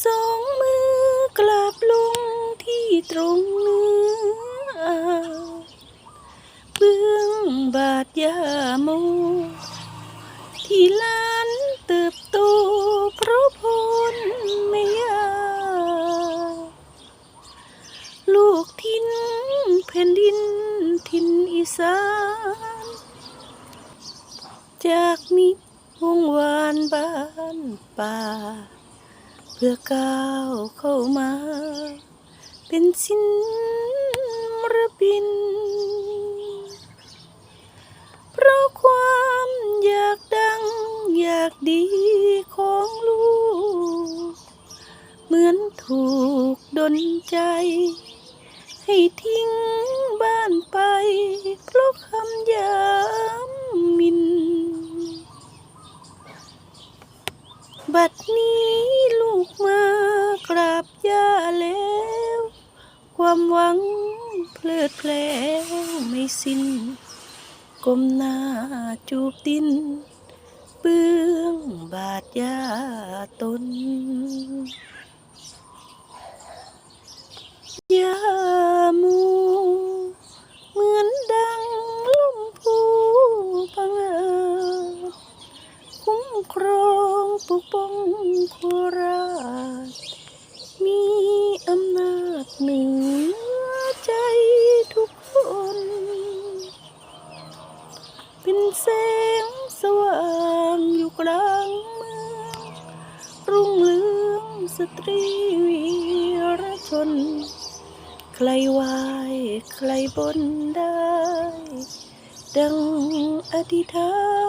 สองมือกลับลงที่ตรงเนื้อเบื้องบาดยาโมที่ลานเติบโตเพราะพลไม่ยาลูกทิ้นแผ่นดินถิ่นอีสาน จากมิวงวานบ้านป่า เพื่อก้าวเข้ามา เป็นศิลปิน เพราะความอยากดังอยากดีของลูก เหมือนถูกดนใจ ให้ทิ้งบ้าน บัดนี้ลูกมากราบย่าแล้ว ความหวังเพลิดเพลวไม่สิ้นก้มหน้าจูบดิน เบื้องบาดยาตน ยามู เหมือนดังลมพูพังอาจคุ้มครอง ปกป้องโคราชมีอำนาจเหนือใจทุกคน เป็นแสงสว่างอยู่กลางเมืองรุ่งเรืองสตรีวีรชน ใครไหวใครบนได้ ดังอธิษฐาน